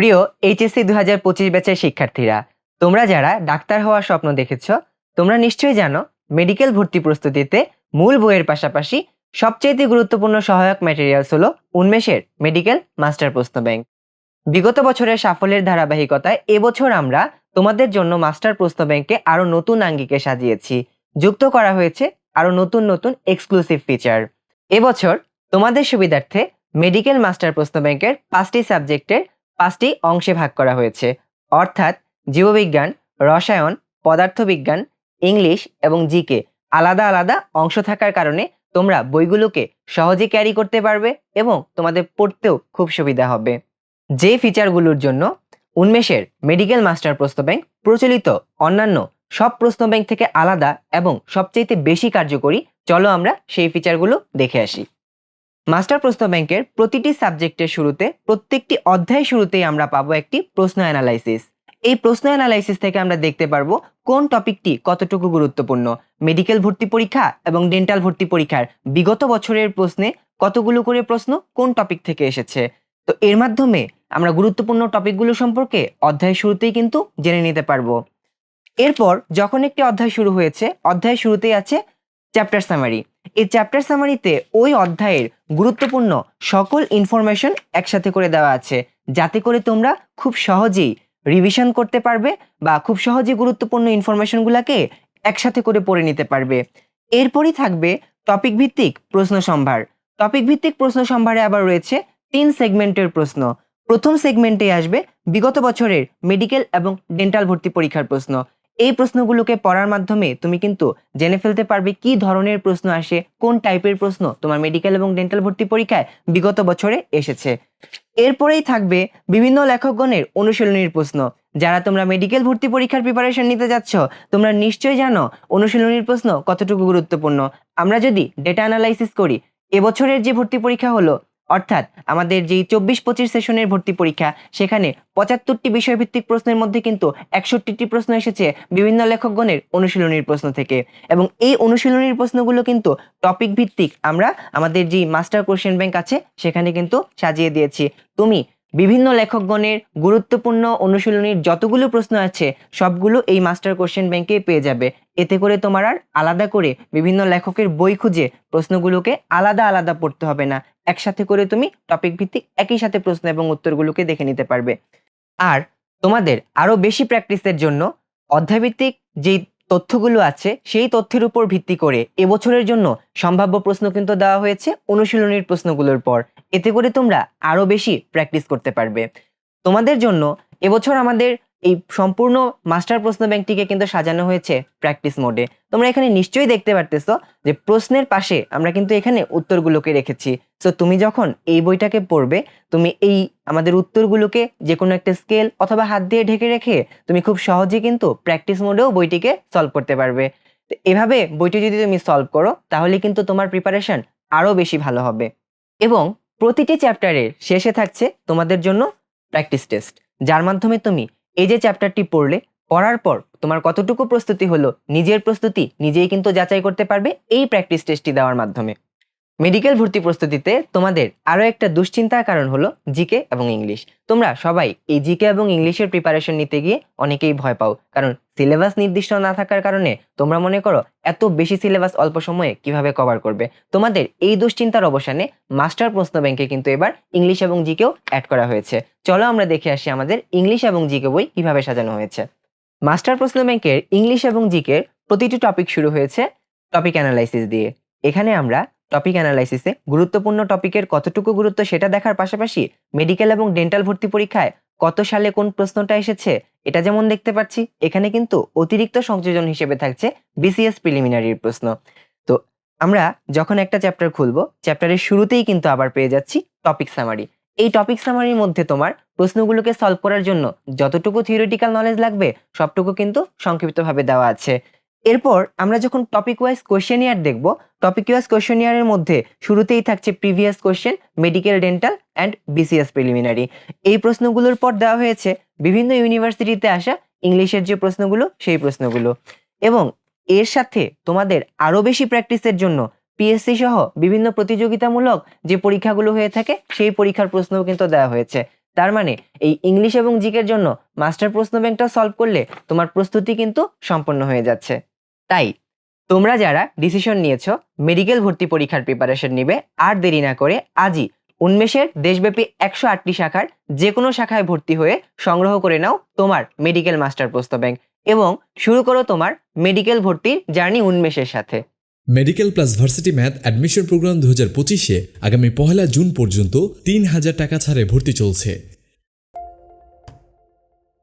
প্রিয় এইচএসসি দু হাজার পঁচিশ ব্যাচের শিক্ষার্থীরা, তোমরা যারা ডাক্তার হওয়ার স্বপ্ন দেখেছ, তোমরা নিশ্চয়ই জানো মেডিকেল ভর্তি প্রস্তুতিতে মূল বইয়ের পাশাপাশি সবচেয়ে গুরুত্বপূর্ণ সহায়ক ম্যাটেরিয়ালস হলো উন্মেষের মেডিকেল মাস্টার প্রশ্ন ব্যাংক বিগত বছরের সাফল্যের ধারাবাহিকতায় এবছর আমরা তোমাদের জন্য মাস্টার প্রশ্ন ব্যাংকে আরও নতুন আঙ্গিকে সাজিয়েছি। যুক্ত করা হয়েছে আরও নতুন নতুন এক্সক্লুসিভ ফিচার এবছর তোমাদের সুবিধার্থে মেডিকেল মাস্টার প্রশ্ন ব্যাংকের পাঁচটি সাবজেক্টের পাঁচটি অংশে ভাগ করা হয়েছে। অর্থাৎ জীববিজ্ঞান, রসায়ন, পদার্থবিজ্ঞান, ইংলিশ এবং জিকে আলাদা আলাদা অংশ থাকার কারণে তোমরা বইগুলোকে সহজে ক্যারি করতে পারবে এবং তোমাদের পড়তেও খুব সুবিধা হবে। যে ফিচারগুলোর জন্য উন্মেষের মেডিকেল মাস্টার প্রশ্ন ব্যাংক প্রচলিত অন্যান্য সব প্রশ্ন ব্যাংক থেকে আলাদা এবং সবচেয়ে বেশি কার্যকরী, চলো আমরা সেই ফিচারগুলো দেখে আসি। মাস্টার প্রশ্ন ব্যাংকের প্রতিটি সাবজেক্টের শুরুতে, প্রত্যেকটি অধ্যায় শুরুতেই আমরা পাবো একটি প্রশ্ন অ্যানালাইসিস এই প্রশ্ন অ্যানালাইসিস থেকে আমরা দেখতে পারব কোন টপিকটি কতটুকু গুরুত্বপূর্ণ। মেডিকেল ভর্তি পরীক্ষা এবং ডেন্টাল ভর্তি পরীক্ষার বিগত বছরের প্রশ্নে কতগুলো করে প্রশ্ন কোন টপিক থেকে এসেছে। তো এর মাধ্যমে আমরা গুরুত্বপূর্ণ টপিকগুলো সম্পর্কে অধ্যায় শুরুতেই কিন্তু জেনে নিতে পারব। এরপর যখন একটি অধ্যায় শুরু হয়েছে, অধ্যায় শুরুতেই আছে চ্যাপ্টার সামারি এই চ্যাপ্টার সামারিতে ওই অধ্যায়ের গুরুত্বপূর্ণ সকল ইনফরমেশন একসাথে করে দেওয়া আছে, যাতে করে তোমরা খুব সহজেই রিভিশন করতে পারবে বা খুব সহজে গুরুত্বপূর্ণ ইনফরমেশনগুলোকে একসাথে করে পড়ে নিতে পারবে। এরপরই থাকবে টপিক ভিত্তিক প্রশ্ন সম্ভার। টপিক ভিত্তিক প্রশ্ন সম্ভারে আবার রয়েছে তিন সেগমেন্টের প্রশ্ন। প্রথম সেগমেন্টে আসবে বিগত বছরের মেডিকেল এবং ডেন্টাল ভর্তি পরীক্ষার প্রশ্ন। এই প্রশ্নগুলোকে পড়ার মাধ্যমে তুমি কিন্তু জেনে ফেলতে পারবে কি ধরনের প্রশ্ন আসে, কোন টাইপের প্রশ্ন তোমার মেডিকেল এবং ডেন্টাল ভর্তি পরীক্ষায় বিগত বছরে এসেছে। এরপরেই থাকবে বিভিন্ন লেখকগণের অনুশীলনীর প্রশ্ন। যারা তোমরা মেডিকেল ভর্তি পরীক্ষার প্রিপারেশন নিতে যাচ্ছ, তোমরা নিশ্চয়ই জানো অনুশীলনীর প্রশ্ন কতটুকু গুরুত্বপূর্ণ। আমরা যদি ডেটা অ্যানালাইসিস করি, এবছরের যে ভর্তি পরীক্ষা হলো অর্থাৎ আমাদের যেই চব্বিশ পঁচিশ সেশনের ভর্তি পরীক্ষা, সেখানে পঁচাত্তরটি বিষয়ভিত্তিক প্রশ্নের মধ্যে কিন্তু একষট্টিটি প্রশ্ন এসেছে বিভিন্ন লেখকগণের অনুশীলনীর প্রশ্ন থেকে। এবং এই অনুশীলনীর প্রশ্নগুলো কিন্তু টপিক ভিত্তিক আমরা আমাদের যেই মাস্টার কোশ্চেন ব্যাংক আছে, সেখানে কিন্তু সাজিয়ে দিয়েছি। তুমি বিভিন্ন লেখকগণের গুরুত্বপূর্ণ অনুশীলনীর যতগুলো প্রশ্ন আছে, সবগুলো এই মাস্টার কোশ্চেন ব্যাংকে পেয়ে যাবে। এতে করে তোমার আর আলাদা করে বিভিন্ন লেখকের বই খুঁজে প্রশ্নগুলোকে আলাদা আলাদা পড়তে হবে না। একসাথে করে তুমি টপিক ভিত্তিক একই সাথে প্রশ্ন এবং উত্তরগুলোকে দেখে নিতে পারবে। আর তোমাদের আরও বেশি প্র্যাকটিসের জন্য অধ্যায়ভিত্তিক যেই তথ্যগুলো আছে, সেই তথ্যের উপর ভিত্তি করে এবছরের জন্য সম্ভাব্য প্রশ্ন কিন্তু দেওয়া হয়েছে অনুশীলনীর প্রশ্নগুলোর পর। এতে করে তোমরা আরও বেশি প্র্যাকটিস করতে পারবে। তোমাদের জন্য এবছর আমাদের এই সম্পূর্ণ মাস্টার প্রশ্ন ব্যাংকটিকে কিন্তু সাজানো হয়েছে প্র্যাকটিস মোডে তোমরা এখানে নিশ্চয়ই দেখতে পারতেছো যে প্রশ্নের পাশে আমরা কিন্তু এখানে উত্তরগুলোকে রেখেছি। সো তুমি যখন এই বইটাকে পড়বে, তুমি এই আমাদের উত্তরগুলোকে যে কোনো একটা স্কেল অথবা হাত দিয়ে ঢেকে রেখে তুমি খুব সহজে কিন্তু প্র্যাকটিস মোডেও বইটিকে সলভ করতে পারবে। এভাবে বইটি যদি তুমি সলভ করো, তাহলে কিন্তু তোমার প্রিপারেশন আরও বেশি ভালো হবে। এবং প্রতিটি চ্যাপ্টারের শেষে থাকছে তোমাদের জন্য প্র্যাকটিস টেস্ট যার মাধ্যমে তুমি এই যে চ্যাপ্টারটি পড়লে, পড়ার পর তোমার কতটুকু প্রস্তুতি হলো, নিজের প্রস্তুতি নিজেই কিন্তু যাচাই করতে পারবে এই প্র্যাকটিস টেস্টটি দেওয়ার মাধ্যমে। মেডিকেল ভর্তি প্রস্তুতিতে তোমাদের আরও একটা দুশ্চিন্তার কারণ হলো জিকে এবং ইংলিশ। তোমরা সবাই এই জিকে এবং ইংলিশের প্রিপারেশন নিতে গিয়ে অনেকেই ভয় পাও। কারণ সিলেবাস নির্দিষ্ট না থাকার কারণে তোমরা মনে করো এত বেশি সিলেবাস অল্প সময়ে কীভাবে কভার করবে। তোমাদের এই দুশ্চিন্তার অবসানে মাস্টার প্রশ্ন ব্যাংকে কিন্তু এবার ইংলিশ এবং জিকেও অ্যাড করা হয়েছে। চলো আমরা দেখে আসি আমাদের ইংলিশ এবং জিকে বই কীভাবে সাজানো হয়েছে। মাস্টার প্রশ্ন ব্যাংকের ইংলিশ এবং জিকের প্রতিটি টপিক শুরু হয়েছে টপিক অ্যানালাইসিস দিয়ে। এখানে আমরা টপিক অ্যানালাইসিসে গুরুত্বপূর্ণ টপিকের কতটুকু গুরুত্ব সেটা দেখার পাশাপাশি মেডিকেল এবং ডেন্টাল ভর্তি পরীক্ষায় কত সালে কোন প্রশ্নটা এসেছে, এটা যেমন দেখতে পাচ্ছি, এখানে কিন্তু অতিরিক্ত সংযোজন হিসেবে থাকছে বিসিএস প্রিলিমিনারির প্রশ্ন। তো আমরা যখন একটা চ্যাপ্টার খুলবো চ্যাপ্টারের শুরুতেই কিন্তু আবার পেয়ে যাচ্ছি টপিক সামারি এই টপিক সামারির মধ্যে তোমার প্রশ্নগুলোকে সলভ করার জন্য যতটুকু থিওরিটিক্যাল নলেজ লাগবে, সবটুকু কিন্তু সংক্ষিপ্তভাবে দেওয়া আছে। এরপর আমরা যখন টপিক ওয়াইজ কোয়েশ্চেনিয়ার দেখব টপিক ওয়াইজ কোয়েশ্চেনিয়ারের মধ্যে শুরুতেই থাকছে previous question medical dental and BCS preliminary এই প্রশ্নগুলোর পর দেওয়া হয়েছে বিভিন্ন ইউনিভার্সিটিতে আসা ইংলিশের যে প্রশ্নগুলো, সেই প্রশ্নগুলো। এবং এর সাথে তোমাদের আরও বেশি প্র্যাকটিসের জন্য পিএসসি সহ বিভিন্ন প্রতিযোগিতামূলক যে পরীক্ষাগুলো হয়ে থাকে, সেই পরীক্ষার প্রশ্নও কিন্তু দেওয়া হয়েছে। তার মানে এই ইংলিশ এবং জিকের জন্য মাস্টার প্রশ্ন ব্যাংকটা সলভ করলে তোমার প্রস্তুতি কিন্তু সম্পন্ন হয়ে যাচ্ছে। তাই তোমরা যারা ডিসিশন নিয়েছো মেডিকেল ভর্তি পরীক্ষার প্রিপারেশন নিবে, আর দেরি না করে আজই উন্মেষের দেশব্যাপী একশো আটটি শাখার যে কোনো শাখায় ভর্তি হয়ে সংগ্রহ করে নাও তোমার মেডিকেল মাস্টার প্রশ্ন ব্যাংক এবং শুরু করো তোমার মেডিকেল ভর্তির জার্নি উন্মেষের সাথে। Medical plus varsity math admission program দু হাজার পঁচিশে আগামী পহেলা জুন পর্যন্ত তিন হাজার টাকা ছাড়ে ভর্তি চলছে।